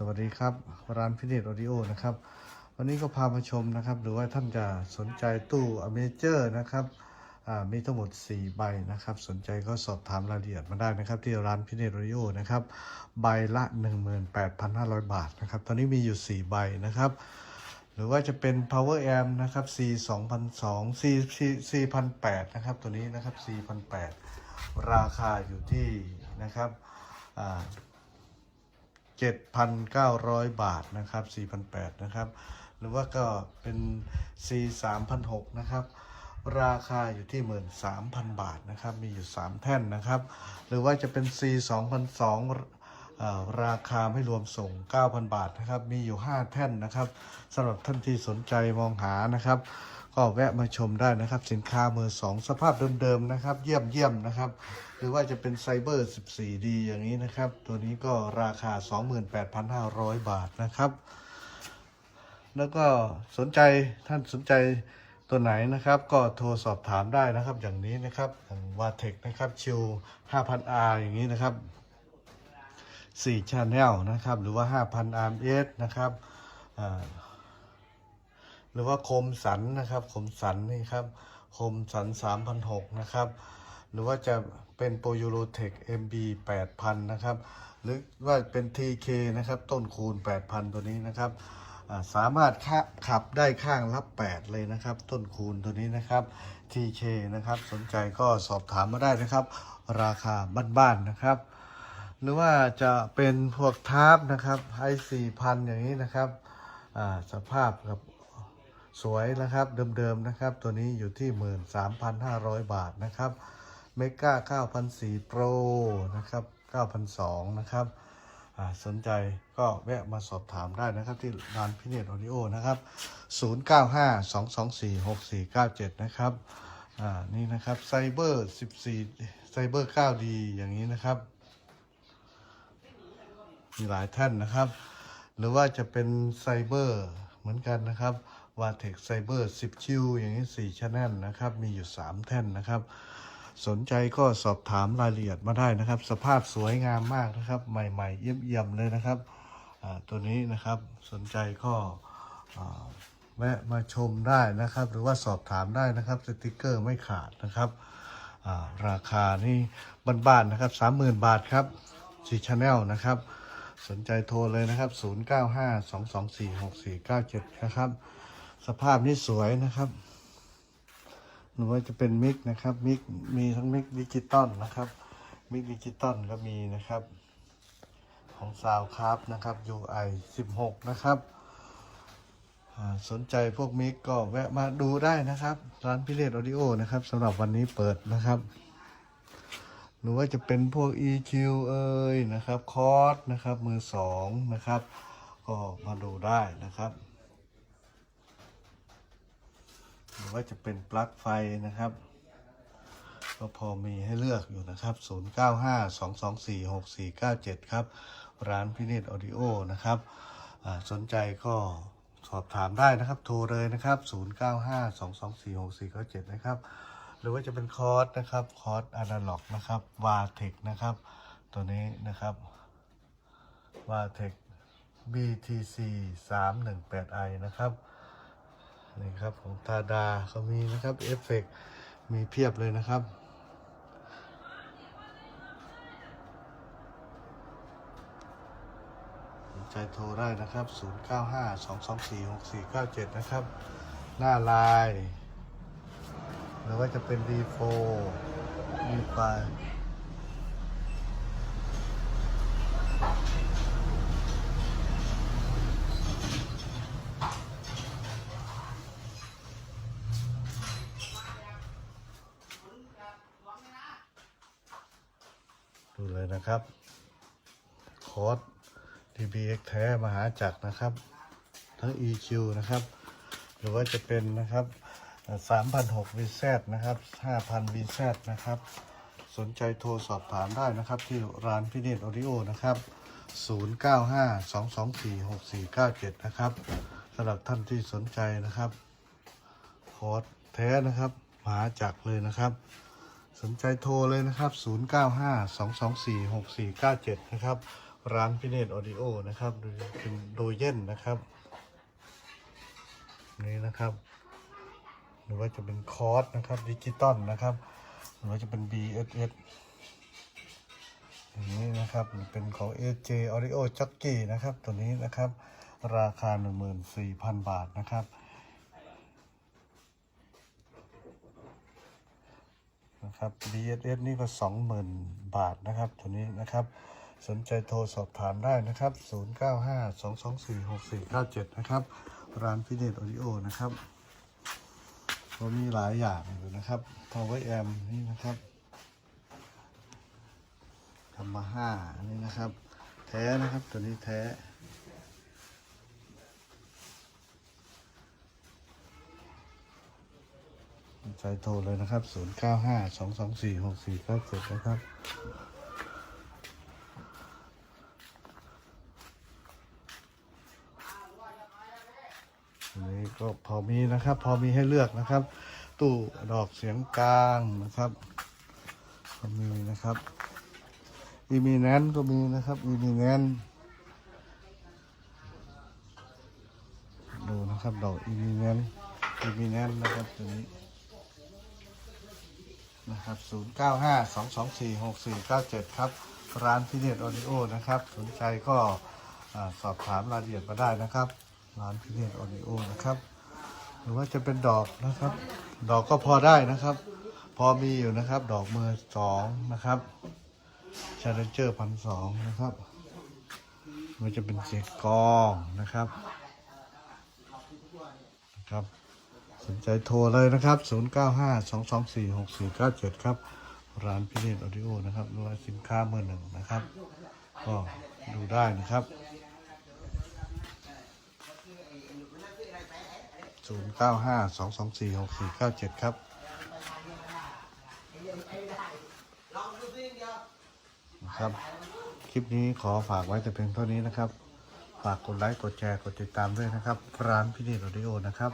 สวัสดีครับ ร้านพิเนตออดิโอนะครับ วันนี้ก็พามาชมนะครับ หรือว่าท่านจะสนใจตู้อเมเจอร์นะครับมีทั้งหมด 4 ใบนะครับ สนใจก็สอบถามรายละเอียดมาได้นะครับ ที่ร้านพิเนตออดิโอนะครับ ใบละ 18,500 บาทนะครับ ตอนนี้มีอยู่ 4 ใบนะครับหรือว่าจะเป็น power amp นะครับ C 2002 C C C 1008นะครับ ตัวนี้นะครับ C 1008ราคาอยู่ที่นะครับ 7,900 บาทนะครับ4,800นะครับ หรือว่าก็เป็น C 3,600นะครับ ราคาอยู่ที่ 13,000 บาทนะครับ มีอยู่ 3 แท่นนะครับ หรือว่าจะเป็น C 2,200อ่าราคาไม่รวมส่ง 9,000 บาทนะครับ มีอยู่ 5 แท่นนะครับสำหรับท่านที่สนใจมองหานะครับ ก็แวะมาชมได้นะครับ สินค้ามือสองสภาพเดิมๆนะครับ เยี่ยมเยี่ยมๆนะครับ หรือว่าจะเป็นไซเบอร์ 14D อย่างนี้นะครับ ตัวนี้ก็ราคา 28,500 บาทนะครับ แล้วก็สนใจท่านสนใจตัวไหนนะครับก็โทรสอบถามได้นะครับ อย่างนี้นะครับอย่างวาเทคนะครับชิว 5,000R อย่างนี้นะครับ4 Channel นะครับ หรือว่า 5,000 RMS นะครับ หรือว่าคมสันนะครับคมสันนี่ครับคมสัน3,600นะครับ หรือว่าจะเป็นโปรยูโรเทค MB 8,000 นะครับ หรือว่าเป็น TK นะครับ ต้นคูณ 8,000 ตัวนี้นะครับสามารถขับได้ข้างรับ 8 เลยนะครับ ต้นคูณตัวนี้นะครับ TK นะครับ สนใจก็สอบถามมาได้นะครับ ราคาบ้านๆนะครับ หรือว่าจะเป็นพวกทาร์ปนะครับไอสี่พันอย่างนี้นะครับอ่าสภาพกับ สวยนะครับเดิมๆนะครับ ตัวนี้อยู่ที่ 13,500 บาทนะครับเมก้า9,004 Pro นะครับ9,002นะครับสนใจก็แวะมาสอบถามได้นะครับ ที่ร้านพิเนตออดิโอนะครับ 0952246497 นะครับอ่านี่นะครับไซเบอร์14ไซเบอร์ 9D อย่างนี้นะครับ มีหลายท่านนะครับ หรือว่าจะเป็นไซเบอร์เหมือนกันนะครับ วาเทคไซเบอร์10ชิว อย่างนี้4ชแนลนะครับ มีอยู่ 3 แท่นนะครับ สนใจก็สอบถามรายละเอียดมาได้นะครับ สภาพสวยงามมากนะครับ ใหม่ๆ เยี่ยมๆเลยนะครับ ตัวนี้นะครับสนใจก็แวะมาชมได้นะครับ หรือว่าสอบถามได้นะครับสติกเกอร์ไม่ขาดนะครับราคานี่บ้านๆนะครับ 30,000 บาทครับ4ชแนลนะครับ สนใจโทรเลยนะครับ 0952246497 นะครับ สภาพนี่สวยนะครับหรือว่าจะเป็นมิกนะครับ มิกมีทั้งมิกดิจิตอลนะครับ มิกดิจิตอลก็มีนะครับ ของซาวครับนะครับ UI 16 นะครับสนใจพวกมิกก็แวะมาดูได้นะครับ ร้านพิเรศออดิโอนะครับสำหรับวันนี้เปิดนะครับ หรือว่าจะเป็นพวก EQ เอ่ยนะครับ คอร์สนะครับ มือสองนะครับ ก็มาดูได้นะครับ หรือว่าจะเป็นปลั๊กไฟนะครับ ก็พอมีให้เลือกอยู่นะครับ 0952246497 ครับ ร้านพิเนตออดิโอนะครับสนใจก็สอบถามได้นะครับ โทรเลยนะครับ 0952246497 นะครับ หรือว่าจะเป็นคอร์สนะครับ คอร์สอนาล็อกนะครับวาเทคนะครับ ตัวนี้นะครับวาเทค BTC 318i นะครับ นี่ครับของทาดาเขามีนะครับเอฟเฟกมีเพียบเลยนะครับ สนใจโทรได้นะครับ 0952246497 นะครับ หน้าลายแล้วก็จะเป็นดีโฟมี D5 ดูเลยนะครับ คอร์ส TBX แท้มหาจักรนะครับ ทั้ง EQ นะครับ หรือว่าจะเป็นนะครับ3,006 VZ นะครับ5,000 VZ นะครับ สนใจโทรสอบถามได้นะครับ ที่ร้านพิเนตออดิโอนะครับ 0952246497 นะครับสำหรับท่านที่สนใจนะครับ คอร์สแท้นะครับ มหาจักรเลยนะครับ สนใจโทรเลยนะครับ 0952246497 นะครับ ร้านพิเนตออดิโอนะครับ โดยเป็นโดยเย็นนะครับ นี่นะครับ หรือว่าจะเป็นคอร์สนะครับดิจิตอลนะครับ หรือว่าจะเป็น BSS อย่างนี้นะครับเป็นของ AJ Audio Jockey นะครับ ตัวนี้นะครับ ราคา 14,000 บาทนะครับ นะครับ BSS นี่ก็ 20,000 บาทนะครับตัวนี้นะครับ สนใจโทรสอบถามได้นะครับ 0952246497 นะครับ ร้านฟิเนตออดิโอนะครับก็มีหลายอย่างอยู่นะครับ Power Amp นี่นะครับทำมาห้าอันนี้นะครับ แท้นะครับตัวนี้แท้ ใจโทรเลยนะครับ 0952246497 นะครับ อันนี้ก็พอมีนะครับ พอมีให้เลือกนะครับ ตู้ดอกเสียงกลางนะครับก็มีนะครับ อีมีแนนก็มีนะครับ อีมีแนนดูนะครับดอกอีมีแนนอีมีแนนนะครับตัวนี้ นะครับ 0 9 5 2 2 4 6 4 9 7 ครับ ร้านพิเนตออดิโอนะครับ สนใจก็สอบถามรายละเอียดมาได้นะครับ ร้านพิเนตออดิโอนะครับ หรือว่าจะเป็นดอกนะครับ ดอกก็พอได้นะครับ พอมีอยู่นะครับ ดอกมือสองนะครับชาเลนเจอร์พันสองนะครับ มันจะเป็นเสียงกองนะครับนะครับ สนใจโทรเลยนะครับ 0952246497 ครับ ร้านพิเรนออดิโอนะครับรือว่าสินค้าเมื่อหนึ่งนะครับ ก็ดูได้นะครับ 0952246497 ครับนะครับ คลิปนี้ขอฝากไว้แต่เพียงเท่านี้นะครับ ฝากกดไลค์ กดแชร์ กดติดตามด้วยนะครับ ร้านพิเรนออดิโอนะครับ